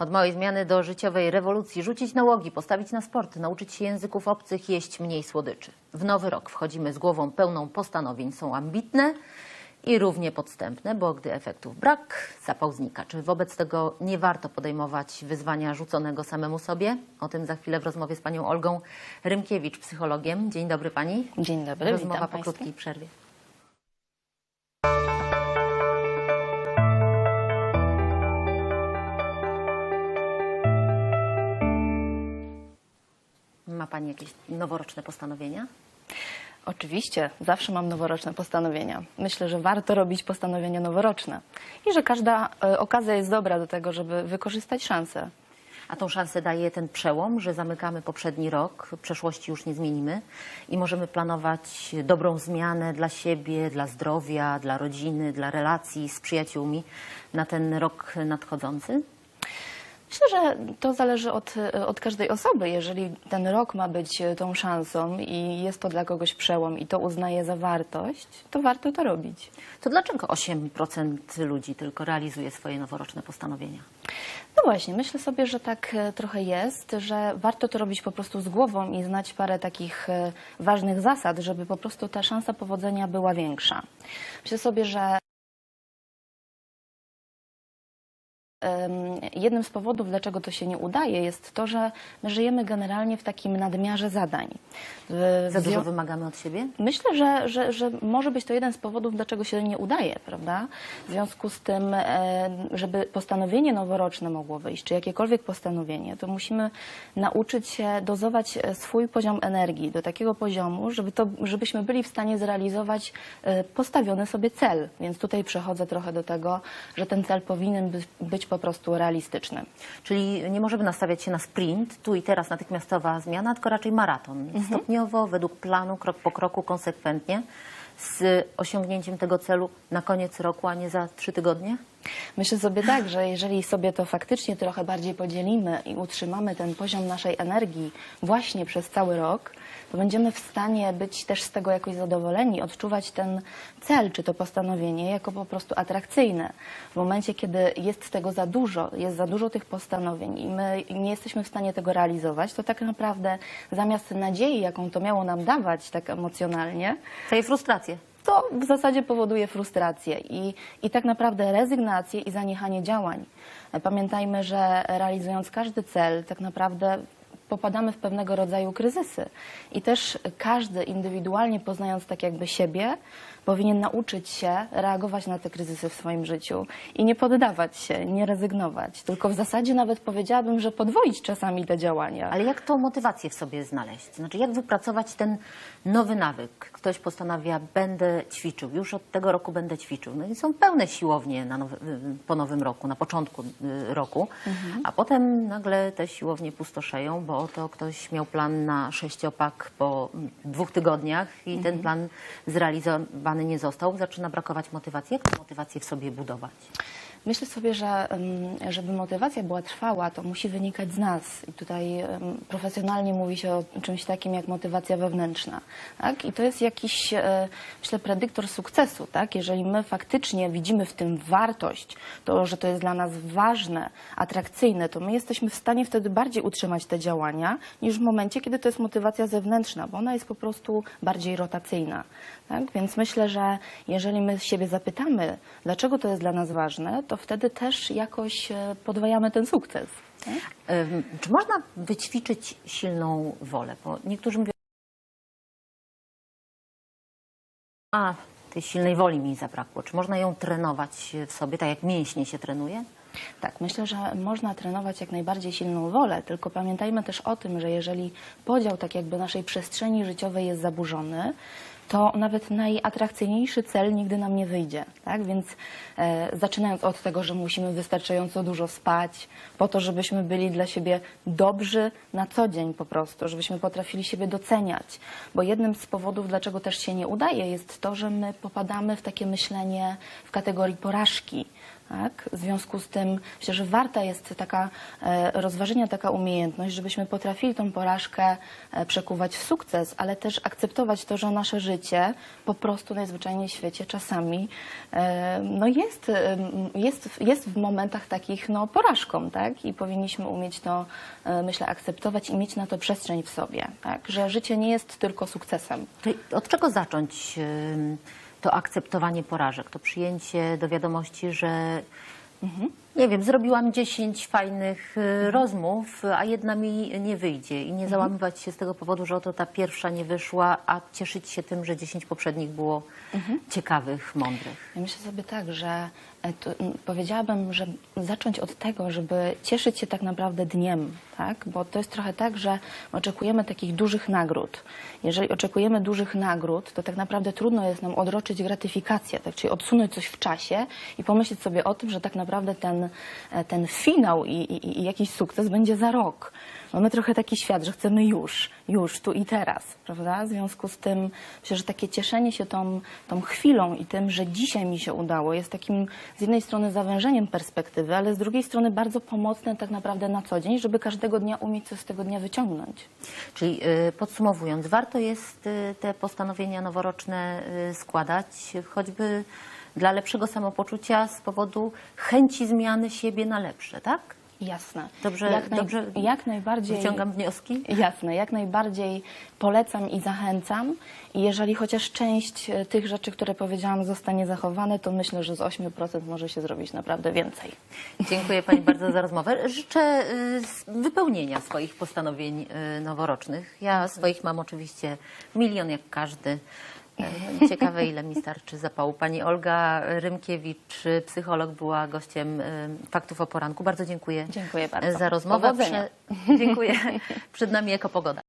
Od małej zmiany do życiowej rewolucji rzucić nałogi, postawić na sport, nauczyć się języków obcych, jeść mniej słodyczy. W nowy rok wchodzimy z głową pełną postanowień. Są ambitne i równie podstępne, bo gdy efektów brak, zapał znika. Czy wobec tego nie warto podejmować wyzwania rzuconego samemu sobie? O tym za chwilę w rozmowie z panią Olgą Rymkiewicz, psychologiem. Dzień dobry pani. Dzień dobry, Rozmowa po krótkiej przerwie. Pani jakieś noworoczne postanowienia? Oczywiście, zawsze mam noworoczne postanowienia. Myślę, że warto robić postanowienia noworoczne i że każda e, okazja jest dobra do tego, żeby wykorzystać szansę. A tą szansę daje ten przełom, że zamykamy poprzedni rok, przeszłości już nie zmienimy i możemy planować dobrą zmianę dla siebie, dla zdrowia, dla rodziny, dla relacji z przyjaciółmi na ten rok nadchodzący? Myślę, że to zależy od, od każdej osoby. Jeżeli ten rok ma być tą szansą i jest to dla kogoś przełom i to uznaje za wartość, to warto to robić. To dlaczego 8% ludzi tylko realizuje swoje noworoczne postanowienia? No właśnie, myślę sobie, że tak e, trochę jest, że warto to robić po prostu z głową i znać parę takich e, ważnych zasad, żeby po prostu ta szansa powodzenia była większa. Myślę sobie, że jednym z powodów, dlaczego to się nie udaje, jest to, że my żyjemy generalnie w takim nadmiarze zadań. Za dużo wymagamy od siebie? Myślę, że, że, że może być to jeden z powodów, dlaczego się nie udaje, prawda? W związku z tym, e, żeby postanowienie noworoczne mogło wyjść, czy jakiekolwiek postanowienie, to musimy nauczyć się dozować e, swój poziom energii do takiego poziomu, żeby to, żebyśmy byli w stanie zrealizować e, postawiony sobie cel. Więc tutaj przechodzę trochę do tego, że ten cel powinien być, być po prostu realistyczny. Czyli nie możemy nastawiać się na sprint, tu i teraz natychmiastowa zmiana, tylko raczej maraton. Stopniowo, według planu, krok po kroku, konsekwentnie, z osiągnięciem tego celu na koniec roku, a nie za trzy tygodnie? Myślę sobie tak, że jeżeli sobie to faktycznie trochę bardziej podzielimy i utrzymamy ten poziom naszej energii właśnie przez cały rok, to będziemy w stanie być też z tego jakoś zadowoleni, odczuwać ten cel czy to postanowienie jako po prostu atrakcyjne. W momencie, kiedy jest tego za dużo, jest za dużo tych postanowień i my nie jesteśmy w stanie tego realizować, to tak naprawdę zamiast nadziei, jaką to miało nam dawać tak emocjonalnie, Daje frustrację. To w zasadzie powoduje frustrację i, i tak naprawdę rezygnację i zaniechanie działań. Pamiętajmy, że realizując każdy cel, tak naprawdę popadamy w pewnego rodzaju kryzysy. I też każdy indywidualnie poznając tak jakby siebie, powinien nauczyć się reagować na te kryzysy w swoim życiu i nie poddawać się, nie rezygnować. Tylko w zasadzie nawet powiedziałabym, że podwoić czasami te działania. Ale jak tą motywację w sobie znaleźć? Znaczy, jak wypracować ten nowy nawyk? Ktoś postanawia, będę ćwiczył, już od tego roku będę ćwiczył. No i są pełne siłownie nowy, po nowym roku, na początku y, roku, a potem nagle te siłownie pustoszeją, bo oto ktoś miał plan na sześciopak po dwóch tygodniach i ten plan zrealizowany nie został. Zaczyna brakować motywacji. Jak tę motywację w sobie budować? Myślę sobie, że żeby motywacja była trwała, to musi wynikać z nas. I tutaj profesjonalnie mówi się o czymś takim jak motywacja wewnętrzna. Tak? I to jest jakiś, e, myślę, predyktor sukcesu. Tak? Jeżeli my faktycznie widzimy w tym wartość, to, że to jest dla nas ważne, atrakcyjne, to my jesteśmy w stanie wtedy bardziej utrzymać te działania niż w momencie, kiedy to jest motywacja zewnętrzna, bo ona jest po prostu bardziej rotacyjna. Tak? Więc myślę, że jeżeli my siebie zapytamy, dlaczego to jest dla nas ważne, to wtedy też jakoś e, podwajamy ten sukces. Ym, Czy można wyćwiczyć silną wolę? Bo niektórzy mówią, a tej silnej woli mi zabrakło. Czy można ją trenować w sobie, tak jak mięśnie się trenuje? Tak, myślę, że można trenować jak najbardziej silną wolę, tylko pamiętajmy też o tym, że jeżeli podział tak jakby naszej przestrzeni życiowej jest zaburzony, to nawet najatrakcyjniejszy cel nigdy nam nie wyjdzie. Tak? Więc e, zaczynając od tego, że musimy wystarczająco dużo spać, po to, żebyśmy byli dla siebie dobrzy na co dzień po prostu, żebyśmy potrafili siebie doceniać. Bo jednym z powodów, dlaczego też się nie udaje, jest to, że my popadamy w takie myślenie w kategorii porażki. Tak? W związku z tym myślę, że warta jest taka e, rozważenia, taka umiejętność, żebyśmy potrafili tą porażkę e, przekuwać w sukces, ale też akceptować to, że nasze życie po prostu najzwyczajniej w świecie czasami e, no jest, jest, jest w momentach takich no, porażką, tak? I powinniśmy umieć to, myślę, akceptować i mieć na to przestrzeń w sobie, tak? Że życie nie jest tylko sukcesem. Czyli od czego zacząć to akceptowanie porażek, to przyjęcie do wiadomości, że nie wiem, zrobiłam 10 fajnych y, rozmów, a jedna mi nie wyjdzie i nie załamywać się z tego powodu, że oto ta pierwsza nie wyszła, a cieszyć się tym, że 10 poprzednich było ciekawych, mądrych. Ja myślę sobie tak, że e, m, powiedziałabym, że zacząć od tego, żeby cieszyć się tak naprawdę dniem, tak? Bo to jest trochę tak, że oczekujemy takich dużych nagród. Jeżeli oczekujemy dużych nagród, to tak naprawdę trudno jest nam odroczyć gratyfikację, tak? czyli odsunąć coś w czasie i pomyśleć sobie o tym, że tak naprawdę ten, e, ten finał i, i, i jakiś sukces będzie za rok. Mamy trochę taki świat, że chcemy już, już, tu i teraz, prawda? W związku z tym myślę, że takie cieszenie się tą, tą chwilą i tym, że dzisiaj mi się udało, jest takim z jednej strony zawężeniem perspektywy, ale z drugiej strony bardzo pomocne tak naprawdę na co dzień, żeby każdego dnia umieć coś z tego dnia wyciągnąć. Czyli y, podsumowując, warto jest y, te postanowienia noworoczne y, składać, choćby dla lepszego samopoczucia z powodu chęci zmiany siebie na lepsze, tak? Jasne. Dobrze, jak, naj, dobrze jak najbardziej. wyciągam wnioski? Jasne, jak najbardziej polecam i zachęcam. I jeżeli chociaż część e, tych rzeczy, które powiedziałam, zostanie zachowane, to myślę, że z 8% może się zrobić naprawdę więcej. Dziękuję Pani bardzo za rozmowę. Życzę y, wypełnienia swoich postanowień y, noworocznych. Ja swoich mam oczywiście milion jak każdy. Y, Ciekawe, ile mi starczy zapału. Pani Olga Rymkiewicz, psycholog, była gościem y, Faktów o Poranku. Bardzo dziękuję, Dziękuję bardzo. za rozmowę. Prze- Dziękuję. Przed nami Ekopogoda.